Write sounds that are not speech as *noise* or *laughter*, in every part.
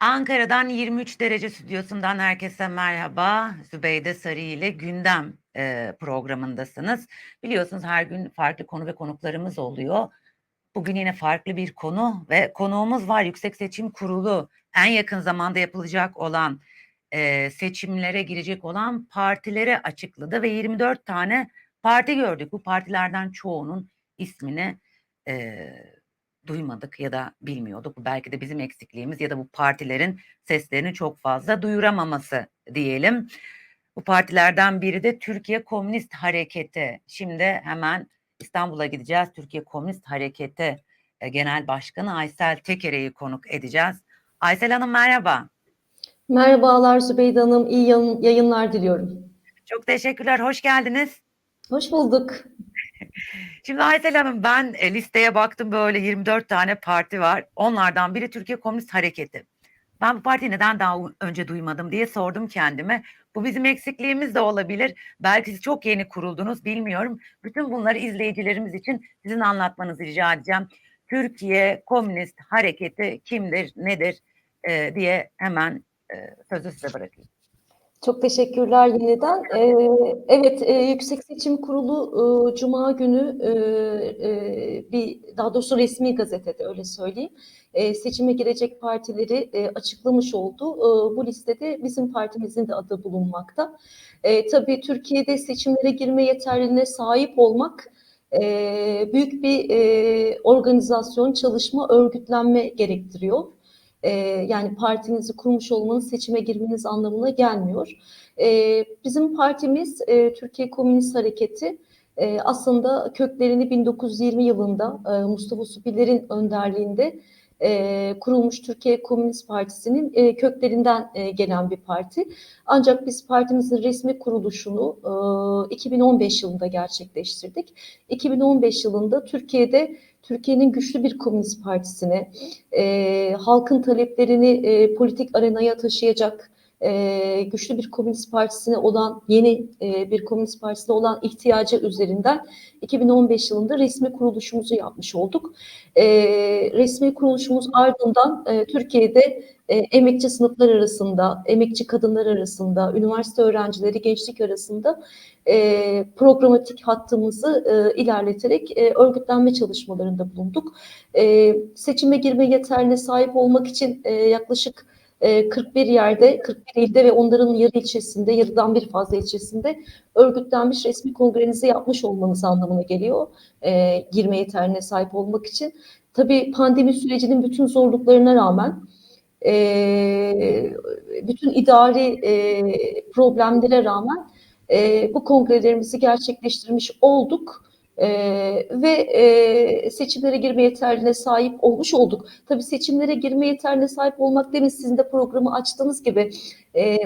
Ankara'dan 23 derece stüdyosundan herkese merhaba. Zübeyde Sarı ile gündem e, programındasınız. Biliyorsunuz her gün farklı konu ve konuklarımız oluyor. Bugün yine farklı bir konu ve konuğumuz var. Yüksek Seçim Kurulu en yakın zamanda yapılacak olan e, seçimlere girecek olan partileri açıkladı ve 24 tane parti gördük. Bu partilerden çoğunun ismini e, duymadık ya da bilmiyorduk. Belki de bizim eksikliğimiz ya da bu partilerin seslerini çok fazla duyuramaması diyelim. Bu partilerden biri de Türkiye Komünist Hareketi. Şimdi hemen İstanbul'a gideceğiz. Türkiye Komünist Hareketi e, Genel Başkanı Aysel Tekere'yi konuk edeceğiz. Aysel Hanım merhaba. Merhabalar Zübeyde Hanım, iyi yayınlar diliyorum. Çok teşekkürler, hoş geldiniz. Hoş bulduk. *laughs* Şimdi Aysel Hanım ben e, listeye baktım böyle 24 tane parti var. Onlardan biri Türkiye Komünist Hareketi. Ben bu partiyi neden daha önce duymadım diye sordum kendime. Bu bizim eksikliğimiz de olabilir. Belki siz çok yeni kuruldunuz bilmiyorum. Bütün bunları izleyicilerimiz için sizin anlatmanızı rica edeceğim. Türkiye Komünist Hareketi kimdir, nedir e, diye hemen e, sözü size bırakayım. Çok teşekkürler yeniden. Ee, evet, e, Yüksek Seçim Kurulu e, Cuma günü e, e, bir daha doğrusu resmi gazetede öyle söyleyeyim e, seçime girecek partileri e, açıklamış oldu. E, bu listede bizim partimizin de adı bulunmakta. E, tabii Türkiye'de seçimlere girme yeterliliğine sahip olmak e, büyük bir e, organizasyon, çalışma, örgütlenme gerektiriyor e, yani partinizi kurmuş olmanız seçime girmeniz anlamına gelmiyor. E, bizim partimiz e, Türkiye Komünist Hareketi e, aslında köklerini 1920 yılında e, Mustafa Supiller'in önderliğinde e, kurulmuş Türkiye Komünist Partisi'nin e, köklerinden e, gelen bir parti. Ancak biz partimizin resmi kuruluşunu e, 2015 yılında gerçekleştirdik. 2015 yılında Türkiye'de Türkiye'nin güçlü bir komünist partisine, e, halkın taleplerini e, politik arenaya taşıyacak e, güçlü bir komünist partisine olan, yeni e, bir komünist partisine olan ihtiyacı üzerinden 2015 yılında resmi kuruluşumuzu yapmış olduk. E, resmi kuruluşumuz ardından e, Türkiye'de e, emekçi sınıflar arasında, emekçi kadınlar arasında, üniversite öğrencileri, gençlik arasında e, programatik hattımızı e, ilerleterek e, örgütlenme çalışmalarında bulunduk. E, seçime girme yeterliğine sahip olmak için e, yaklaşık 41 e, yerde, 41 ilde ve onların yarı ilçesinde, yarıdan bir fazla ilçesinde örgütlenmiş resmi kongrenizi yapmış olmanız anlamına geliyor. E, girme yeterliğine sahip olmak için. Tabii pandemi sürecinin bütün zorluklarına rağmen e, bütün idari e, problemlere rağmen e, bu kongrelerimizi gerçekleştirmiş olduk. Ee, ve e, seçimlere girme yeterliğine sahip olmuş olduk. Tabii seçimlere girme yeterliğine sahip olmak demin sizin de programı açtığınız gibi e,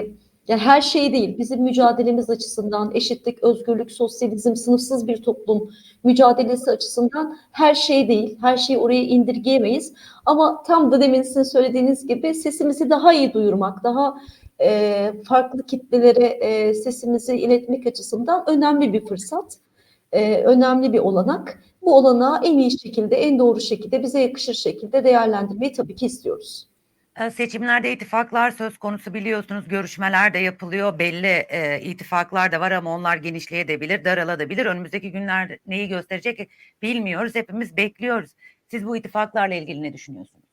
yani her şey değil. Bizim mücadelemiz açısından eşitlik, özgürlük, sosyalizm, sınıfsız bir toplum mücadelesi açısından her şey değil. Her şeyi oraya indirgeyemeyiz. Ama tam da demin sizin söylediğiniz gibi sesimizi daha iyi duyurmak, daha e, farklı kitlelere e, sesimizi iletmek açısından önemli bir fırsat e, önemli bir olanak. Bu olanağı en iyi şekilde, en doğru şekilde, bize yakışır şekilde değerlendirmeyi tabii ki istiyoruz. E, seçimlerde ittifaklar söz konusu biliyorsunuz görüşmeler de yapılıyor belli e, ittifaklar da var ama onlar genişleyebilir daralabilir önümüzdeki günler neyi gösterecek bilmiyoruz hepimiz bekliyoruz siz bu ittifaklarla ilgili ne düşünüyorsunuz?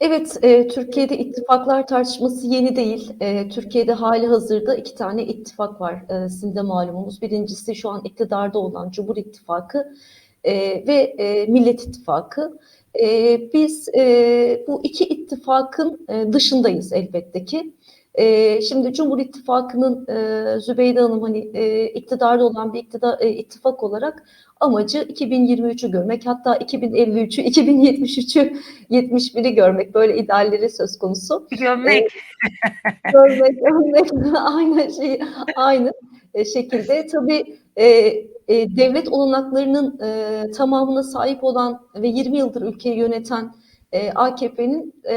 Evet, e, Türkiye'de ittifaklar tartışması yeni değil. E, Türkiye'de hali hazırda iki tane ittifak var. E, sizin de malumunuz. Birincisi şu an iktidarda olan Cumhur İttifakı e, ve e, Millet İttifakı. E, biz e, bu iki ittifakın e, dışındayız elbette ki. E, şimdi Cumhur İttifakı'nın e, Zübeyde Hanım hani e, iktidarda olan bir iktidar, e, ittifak olarak amacı 2023'ü görmek hatta 2053'ü 2073'ü 71'i görmek böyle idealleri söz konusu. Gömmek. Ee, görmek, görmek *laughs* aynı şey aynı e, şekilde tabii e, e, devlet olanaklarının e, tamamına sahip olan ve 20 yıldır ülkeyi yöneten e, AKP'nin e,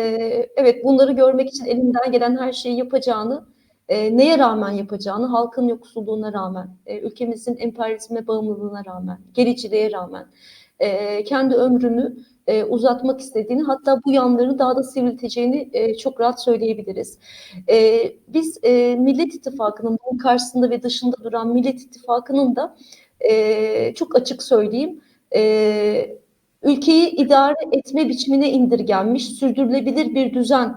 evet bunları görmek için elinden gelen her şeyi yapacağını e, neye rağmen yapacağını, halkın yoksulluğuna rağmen, e, ülkemizin emperyalizme bağımlılığına rağmen, gericiliğe rağmen, e, kendi ömrünü e, uzatmak istediğini hatta bu yanlarını daha da sivrilteceğini e, çok rahat söyleyebiliriz. E, biz e, Millet İttifakı'nın bunun karşısında ve dışında duran Millet İttifakı'nın da e, çok açık söyleyeyim e, ülkeyi idare etme biçimine indirgenmiş sürdürülebilir bir düzen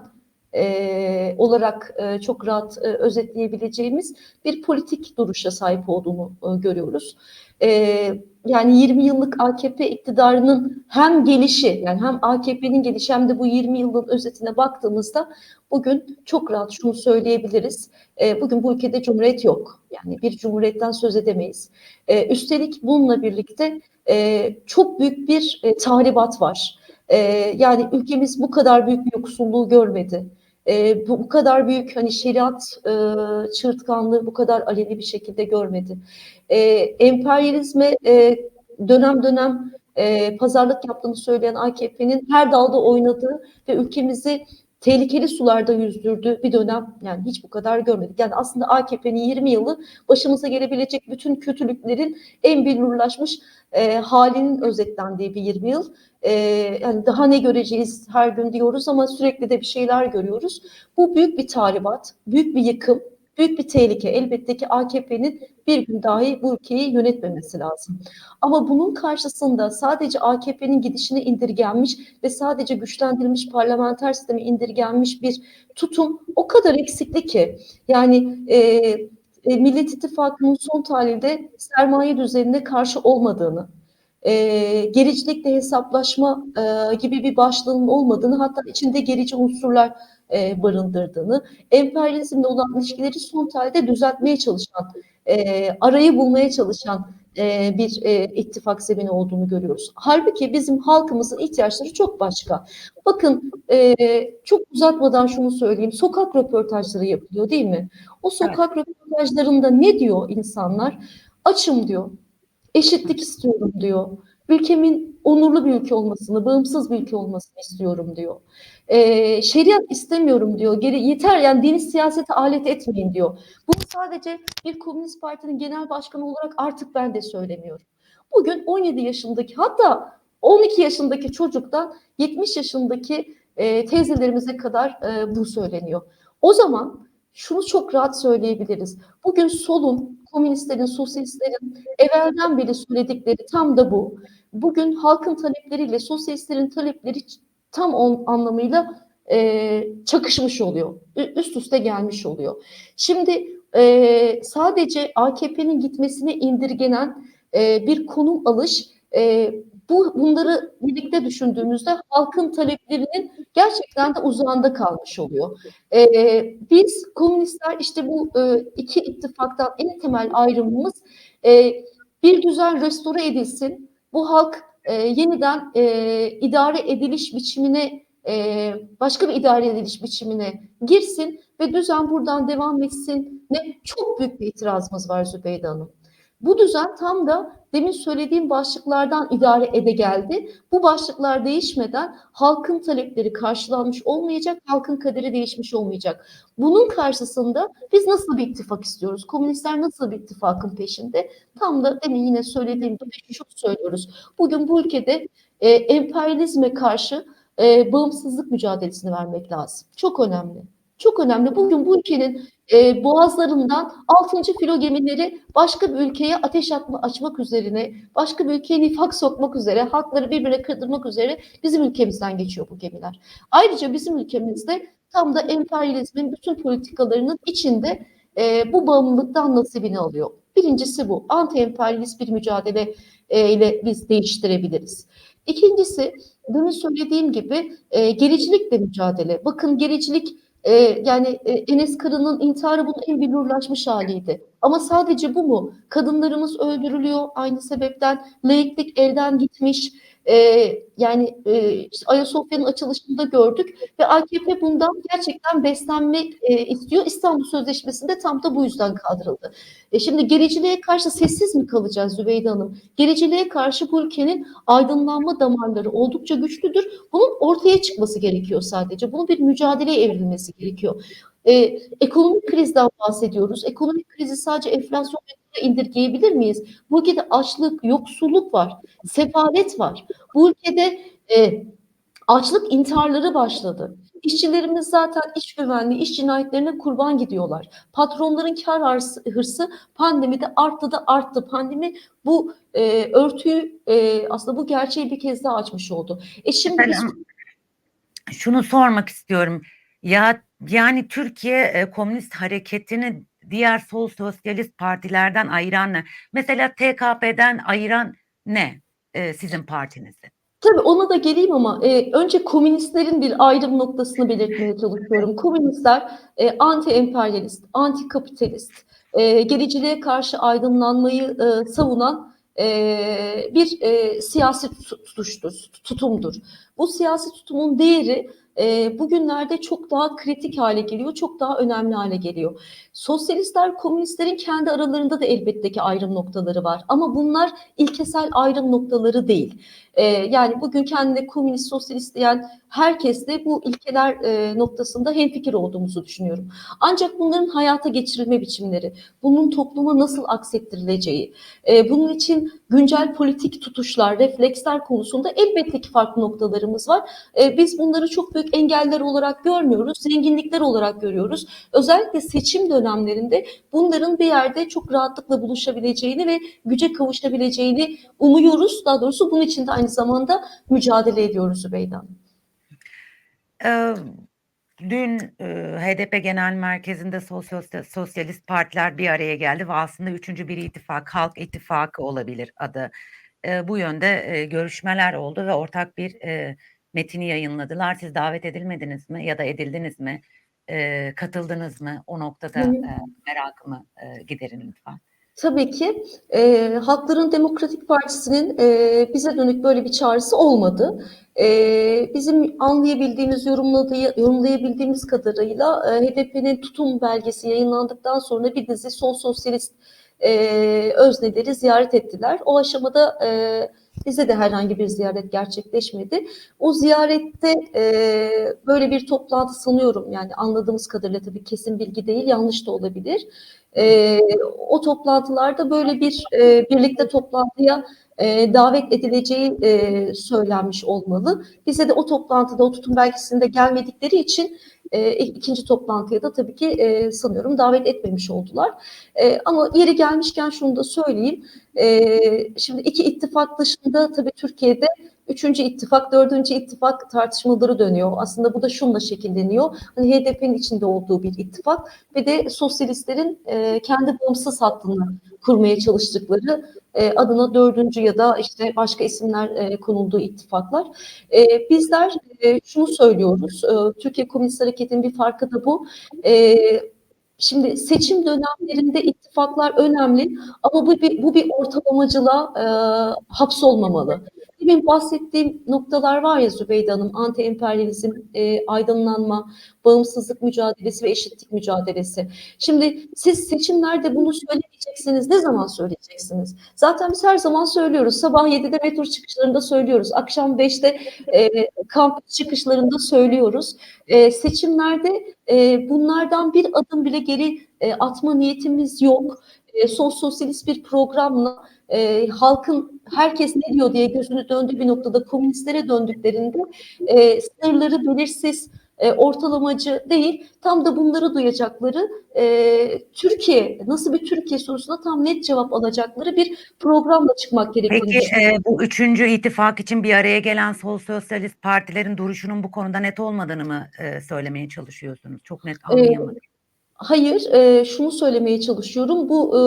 e, olarak e, çok rahat e, özetleyebileceğimiz bir politik duruşa sahip olduğunu e, görüyoruz. E, yani 20 yıllık AKP iktidarının hem gelişi yani hem AKP'nin gelişi hem de bu 20 yılın özetine baktığımızda bugün çok rahat şunu söyleyebiliriz. E, bugün bu ülkede cumhuriyet yok. Yani bir cumhuriyetten söz edemeyiz. E, üstelik bununla birlikte e, çok büyük bir e, tahribat var. E, yani ülkemiz bu kadar büyük bir yoksulluğu görmedi. E, bu, bu kadar büyük hani şeriat e, çığırtkanlığı bu kadar aleni bir şekilde görmedi. E, emperyalizme e, dönem dönem e, pazarlık yaptığını söyleyen AKP'nin her dalda oynadığı ve ülkemizi tehlikeli sularda yüzdürdüğü bir dönem yani hiç bu kadar görmedik. Yani aslında AKP'nin 20 yılı başımıza gelebilecek bütün kötülüklerin en billurlaşmış e, halinin özetlendiği bir 20 yıl. E, yani daha ne göreceğiz her gün diyoruz ama sürekli de bir şeyler görüyoruz. Bu büyük bir tahribat, büyük bir yıkım, büyük bir tehlike. Elbette ki AKP'nin bir gün dahi bu ülkeyi yönetmemesi lazım. Ama bunun karşısında sadece AKP'nin gidişine indirgenmiş ve sadece güçlendirilmiş parlamenter sisteme indirgenmiş bir tutum o kadar eksikli ki. Yani e, e, Millet İttifakı'nın son tahlilde sermaye düzenine karşı olmadığını, e, gericilikle hesaplaşma e, gibi bir başlığının olmadığını hatta içinde gerici unsurlar e, barındırdığını, emperyalizmle olan ilişkileri son tahlilde düzeltmeye çalışan, e, arayı bulmaya çalışan e, bir e, ittifak zemini olduğunu görüyoruz. Halbuki bizim halkımızın ihtiyaçları çok başka. Bakın e, çok uzatmadan şunu söyleyeyim. Sokak röportajları yapılıyor değil mi? O sokak evet. röportajlarında ne diyor insanlar? Açım diyor. Eşitlik istiyorum diyor. Ülkemin onurlu bir ülke olmasını, bağımsız bir ülke olmasını istiyorum diyor. Ee, şeriat istemiyorum diyor. Geri yeter yani dini siyasete alet etmeyin diyor. Bunu sadece bir komünist partinin genel başkanı olarak artık ben de söylemiyorum. Bugün 17 yaşındaki hatta 12 yaşındaki çocuktan 70 yaşındaki e, teyzelerimize kadar e, bu söyleniyor. O zaman şunu çok rahat söyleyebiliriz. Bugün solun, komünistlerin, sosyalistlerin evvelden beri söyledikleri tam da bu. Bugün halkın talepleriyle sosyalistlerin talepleri tam on anlamıyla e, çakışmış oluyor. Üst üste gelmiş oluyor. Şimdi e, sadece AKP'nin gitmesine indirgenen e, bir konum alış e, bu bunları birlikte düşündüğümüzde halkın taleplerinin gerçekten de uzağında kalmış oluyor. Ee, biz komünistler işte bu e, iki ittifaktan en temel ayrımımız e, bir düzen restore edilsin, bu halk e, yeniden e, idare ediliş biçimine e, başka bir idare ediliş biçimine girsin ve düzen buradan devam etsin. Ne çok büyük bir itirazımız var Zübeyde Hanım. Bu düzen tam da demin söylediğim başlıklardan idare ede geldi. Bu başlıklar değişmeden halkın talepleri karşılanmış olmayacak, halkın kaderi değişmiş olmayacak. Bunun karşısında biz nasıl bir ittifak istiyoruz? Komünistler nasıl bir ittifakın peşinde? Tam da demin yine söylediğim gibi şunu söylüyoruz. Bugün bu ülkede e, emperyalizme karşı e, bağımsızlık mücadelesini vermek lazım. Çok önemli. Çok önemli. Bugün bu ülkenin e, boğazlarından 6. filo gemileri başka bir ülkeye ateş atma, açmak üzerine, başka bir ülkeye nifak sokmak üzere, halkları birbirine kırdırmak üzere bizim ülkemizden geçiyor bu gemiler. Ayrıca bizim ülkemizde tam da emperyalizmin bütün politikalarının içinde e, bu bağımlılıktan nasibini alıyor. Birincisi bu. Anti-emperyalist bir mücadele e, ile biz değiştirebiliriz. İkincisi, demin söylediğim gibi e, gericilikle mücadele. Bakın gericilik ee, yani e, Enes Kırı'nın intiharı bunun en billurlaşmış haliydi. Ama sadece bu mu? Kadınlarımız öldürülüyor aynı sebepten. Laiklik elden gitmiş. Ee, yani e, işte Ayasofya'nın açılışında gördük ve AKP bundan gerçekten beslenmek e, istiyor. İstanbul Sözleşmesi'nde tam da bu yüzden kaldırıldı. E şimdi gericiliğe karşı sessiz mi kalacağız Zübeyde Hanım? Gericiliğe karşı bu ülkenin aydınlanma damarları oldukça güçlüdür. Bunun ortaya çıkması gerekiyor sadece. Bunun bir mücadeleye evrilmesi gerekiyor. E, ekonomik krizden bahsediyoruz. Ekonomik krizi sadece enflasyon indirgeyebilir miyiz? Bu ülkede açlık, yoksulluk var, sefalet var. Bu ülkede e, açlık intiharları başladı. İşçilerimiz zaten iş güvenliği, iş cinayetlerine kurban gidiyorlar. Patronların kar hırsı, pandemide arttı da arttı. Pandemi bu e, örtüyü e, aslında bu gerçeği bir kez daha açmış oldu. E şimdi biz... Şunu sormak istiyorum. Ya yani Türkiye e, Komünist Hareketi'ni diğer sol sosyalist partilerden ayıran ne? Mesela TKP'den ayıran ne e, sizin partinizi? Tabii ona da geleyim ama e, önce komünistlerin bir ayrım noktasını belirtmeye çalışıyorum. Komünistler e, anti-emperyalist, anti-kapitalist, e, gericiliğe karşı aydınlanmayı e, savunan e, bir e, siyasi tutuştur, tutumdur. Bu siyasi tutumun değeri e, bugünlerde çok daha kritik hale geliyor, çok daha önemli hale geliyor. Sosyalistler, komünistlerin kendi aralarında da elbette ki ayrım noktaları var ama bunlar ilkesel ayrım noktaları değil. E, yani bugün kendine komünist, sosyalist diyen herkesle bu ilkeler e, noktasında hemfikir olduğumuzu düşünüyorum. Ancak bunların hayata geçirilme biçimleri, bunun topluma nasıl aksettirileceği, e, bunun için güncel politik tutuşlar, refleksler konusunda elbette ki farklı noktalarımız var. E, biz bunları çok büyük engeller olarak görmüyoruz, zenginlikler olarak görüyoruz. Özellikle seçim dönemlerinde bunların bir yerde çok rahatlıkla buluşabileceğini ve güce kavuşabileceğini umuyoruz. Daha doğrusu bunun için de aynı zamanda mücadele ediyoruz Zübeyde Hanım. Ee, dün e, HDP Genel Merkezi'nde sosyal, sosyalist partiler bir araya geldi ve aslında üçüncü bir ittifak, Halk İttifakı olabilir adı. E, bu yönde e, görüşmeler oldu ve ortak bir e, metini yayınladılar. Siz davet edilmediniz mi ya da edildiniz mi? E, katıldınız mı? O noktada e, merakımı e, giderin lütfen. Tabii ki e, Halkların Demokratik Partisi'nin e, bize dönük böyle bir çağrısı olmadı. E, bizim anlayabildiğimiz, yorumladığı, yorumlayabildiğimiz kadarıyla e, HDP'nin tutum belgesi yayınlandıktan sonra bir dizi sol sosyalist e, özneleri ziyaret ettiler. O aşamada e, bize de herhangi bir ziyaret gerçekleşmedi. O ziyarette e, böyle bir toplantı sanıyorum yani anladığımız kadarıyla tabii kesin bilgi değil yanlış da olabilir. E, o toplantılarda böyle bir e, birlikte toplantıya e, davet edileceği e, söylenmiş olmalı. Bize de o toplantıda o tutum belgesinde gelmedikleri için e, ikinci toplantıya da tabii ki e, sanıyorum davet etmemiş oldular. E, ama yeri gelmişken şunu da söyleyeyim. E, şimdi iki ittifak dışında tabii Türkiye'de üçüncü ittifak, dördüncü ittifak tartışmaları dönüyor. Aslında bu da şunla şekilleniyor. Hani HDP'nin içinde olduğu bir ittifak ve de sosyalistlerin e, kendi bağımsız hattını kurmaya çalıştıkları e, adına dördüncü ya da işte başka isimler e, konulduğu ittifaklar. E, bizler e, şunu söylüyoruz. E, Türkiye Komünist Hareketi'nin bir farkı da bu. E, Şimdi seçim dönemlerinde ittifaklar önemli ama bu bir, bu bir ortalamacılığa e, hapsolmamalı. Demin bahsettiğim noktalar var ya Zübeyde Hanım, anti-emperyalizm, e, aydınlanma, bağımsızlık mücadelesi ve eşitlik mücadelesi. Şimdi siz seçimlerde bunu söylemeyeceksiniz. Ne zaman söyleyeceksiniz? Zaten biz her zaman söylüyoruz. Sabah 7'de metro çıkışlarında söylüyoruz. Akşam 5'te e, kampüs çıkışlarında söylüyoruz. E, seçimlerde e, bunlardan bir adım bile geri e, atma niyetimiz yok. E, sol sosyalist bir programla e, halkın herkes ne diyor diye gözünü döndüğü bir noktada komünistlere döndüklerinde e, sınırları belirsiz, e, ortalamacı değil, tam da bunları duyacakları e, Türkiye, nasıl bir Türkiye sorusuna tam net cevap alacakları bir programla çıkmak gerektiğini Peki e, bu üçüncü ittifak için bir araya gelen sol sosyalist partilerin duruşunun bu konuda net olmadığını mı e, söylemeye çalışıyorsunuz? Çok net anlayamadım. E, Hayır, e, şunu söylemeye çalışıyorum. Bu e,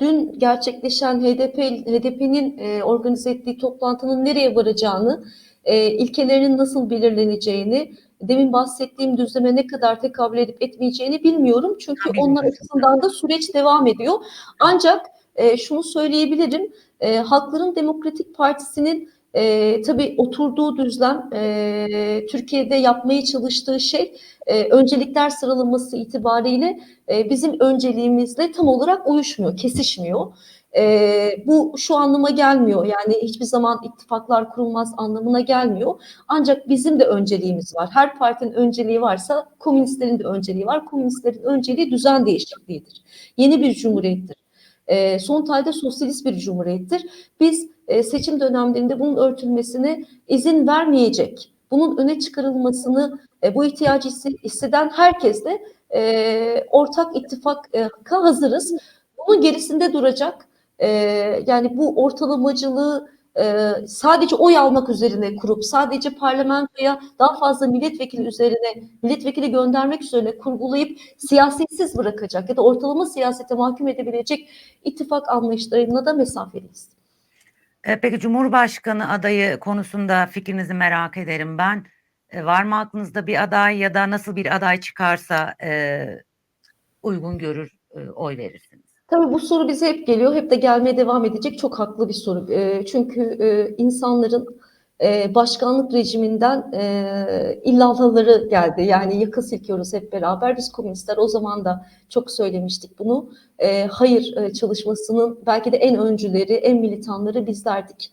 dün gerçekleşen HDP HDP'nin e, organize ettiği toplantının nereye varacağını, e, ilkelerinin nasıl belirleneceğini, demin bahsettiğim düzleme ne kadar tekabül edip etmeyeceğini bilmiyorum. Çünkü Tabii onlar açısından da süreç devam ediyor. Ancak e, şunu söyleyebilirim, e, Halkların Demokratik Partisi'nin e, tabii oturduğu düzlem, e, Türkiye'de yapmaya çalıştığı şey e, öncelikler sıralaması itibariyle e, bizim önceliğimizle tam olarak uyuşmuyor, kesişmiyor. E, bu şu anlama gelmiyor. Yani hiçbir zaman ittifaklar kurulmaz anlamına gelmiyor. Ancak bizim de önceliğimiz var. Her partinin önceliği varsa komünistlerin de önceliği var. Komünistlerin önceliği düzen değişikliğidir. Yeni bir cumhuriyettir. E, son tayda sosyalist bir cumhuriyettir. Biz e, seçim dönemlerinde bunun örtülmesine izin vermeyecek. Bunun öne çıkarılmasını e, bu ihtiyacı hisseden herkesle e, ortak ittifaka hazırız. Bunun gerisinde duracak. E, yani bu ortalamacılığı e, sadece oy almak üzerine kurup sadece parlamentoya daha fazla milletvekili üzerine milletvekili göndermek üzerine kurgulayıp siyasetsiz bırakacak ya da ortalama siyasete mahkum edebilecek ittifak anlayışlarına da mesafeliyiz. E, peki Cumhurbaşkanı adayı konusunda fikrinizi merak ederim ben. E, var mı aklınızda bir aday ya da nasıl bir aday çıkarsa e, uygun görür, oy verirsiniz? Tabii bu soru bize hep geliyor, hep de gelmeye devam edecek. Çok haklı bir soru. Çünkü insanların e, başkanlık rejiminden e, illalhaları geldi. Yani yaka silkiyoruz hep beraber. Biz komünistler o zaman da çok söylemiştik bunu. E, hayır e, çalışmasının belki de en öncüleri, en militanları bizlerdik.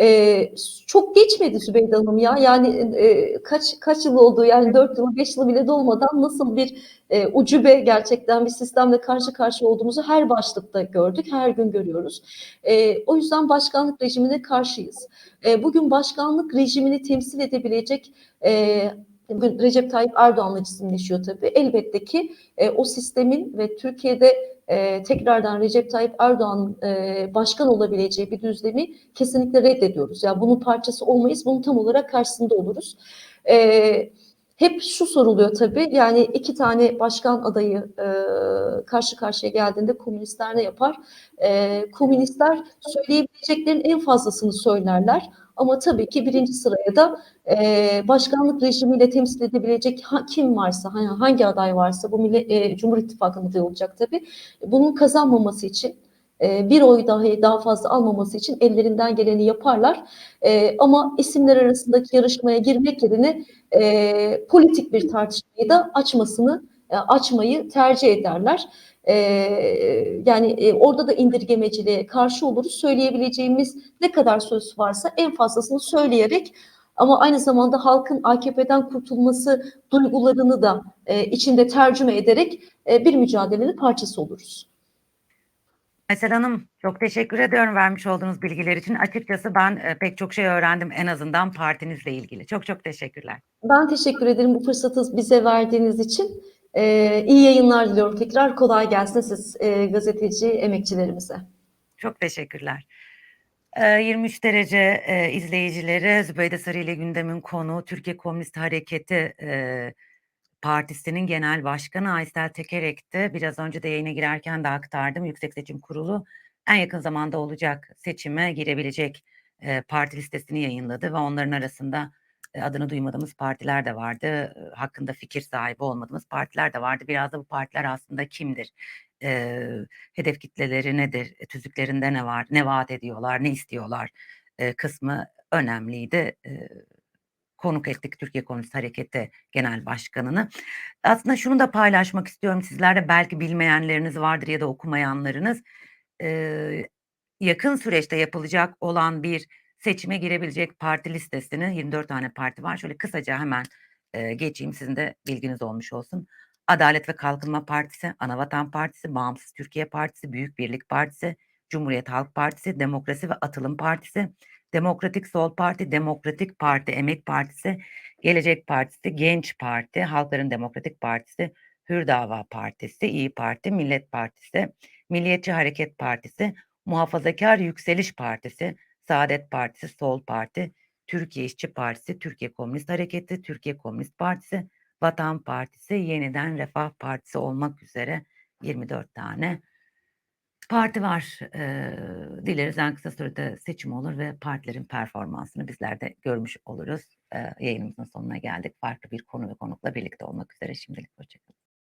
Ee, çok geçmedi Zübeyde Hanım ya. Yani e, kaç kaç yıl oldu? Yani 4 yıl, 5 yıl bile dolmadan nasıl bir e, ucube gerçekten bir sistemle karşı karşıya olduğumuzu her başlıkta gördük. Her gün görüyoruz. E, o yüzden başkanlık rejimine karşıyız. E, bugün başkanlık rejimini temsil edebilecek e, bugün Recep Tayyip Erdoğan'la cisimleşiyor tabii. Elbette ki e, o sistemin ve Türkiye'de e, tekrardan Recep Tayyip Erdoğan e, başkan olabileceği bir düzlemi kesinlikle reddediyoruz. Yani bunun parçası olmayız, bunun tam olarak karşısında oluruz. E, hep şu soruluyor tabii, yani iki tane başkan adayı e, karşı karşıya geldiğinde komünistler ne yapar? E, komünistler söyleyebileceklerin en fazlasını söylerler. Ama tabii ki birinci sıraya da e, başkanlık rejimiyle temsil edebilecek ha, kim varsa, hani hangi aday varsa bu millet, e, Cumhur İttifakı'nın adayı olacak tabii. Bunun kazanmaması için e, bir oy dahi daha fazla almaması için ellerinden geleni yaparlar. E, ama isimler arasındaki yarışmaya girmek yerine e, politik bir tartışmayı da açmasını açmayı tercih ederler. E, yani e, orada da indirgemeciliğe karşı oluruz. Söyleyebileceğimiz ne kadar söz varsa en fazlasını söyleyerek ama aynı zamanda halkın AKP'den kurtulması duygularını da e, içinde tercüme ederek e, bir mücadelenin parçası oluruz. Mesela Hanım çok teşekkür ediyorum vermiş olduğunuz bilgiler için. Açıkçası ben e, pek çok şey öğrendim en azından partinizle ilgili. Çok çok teşekkürler. Ben teşekkür ederim bu fırsatı bize verdiğiniz için. Ee, iyi yayınlar diliyorum tekrar. Kolay gelsin siz e, gazeteci emekçilerimize. Çok teşekkürler. E, 23 derece e, izleyicileri Zübeyde Sarı ile gündemin konu Türkiye Komünist Hareketi e, Partisi'nin genel başkanı Aysel Tekerek'ti. Biraz önce de yayına girerken de aktardım. Yüksek Seçim Kurulu en yakın zamanda olacak seçime girebilecek e, parti listesini yayınladı ve onların arasında adını duymadığımız partiler de vardı. E, hakkında fikir sahibi olmadığımız partiler de vardı. Biraz da bu partiler aslında kimdir? E, hedef kitleleri nedir? E, tüzüklerinde ne var? Ne vaat ediyorlar? Ne istiyorlar? E, kısmı önemliydi. E, konuk ettik Türkiye Komünist Hareketi Genel Başkanı'nı. Aslında şunu da paylaşmak istiyorum sizlerle belki bilmeyenleriniz vardır ya da okumayanlarınız. Ee, yakın süreçte yapılacak olan bir seçime girebilecek parti listesini 24 tane parti var. Şöyle kısaca hemen e, geçeyim sizin de bilginiz olmuş olsun. Adalet ve Kalkınma Partisi, Anavatan Partisi, Bağımsız Türkiye Partisi, Büyük Birlik Partisi, Cumhuriyet Halk Partisi, Demokrasi ve Atılım Partisi, Demokratik Sol Parti, Demokratik Parti, Emek Partisi, Gelecek Partisi, Genç Parti, Halkların Demokratik Partisi, Hür Dava Partisi, İyi Parti, Millet Partisi, Milliyetçi Hareket Partisi, Muhafazakar Yükseliş Partisi, Saadet Partisi, Sol Parti, Türkiye İşçi Partisi, Türkiye Komünist Hareketi, Türkiye Komünist Partisi, Vatan Partisi, Yeniden Refah Partisi olmak üzere 24 tane parti var. E, dileriz en kısa sürede seçim olur ve partilerin performansını bizler de görmüş oluruz. E, yayınımızın sonuna geldik. Farklı bir konu ve konukla birlikte olmak üzere şimdilik hoşçakalın.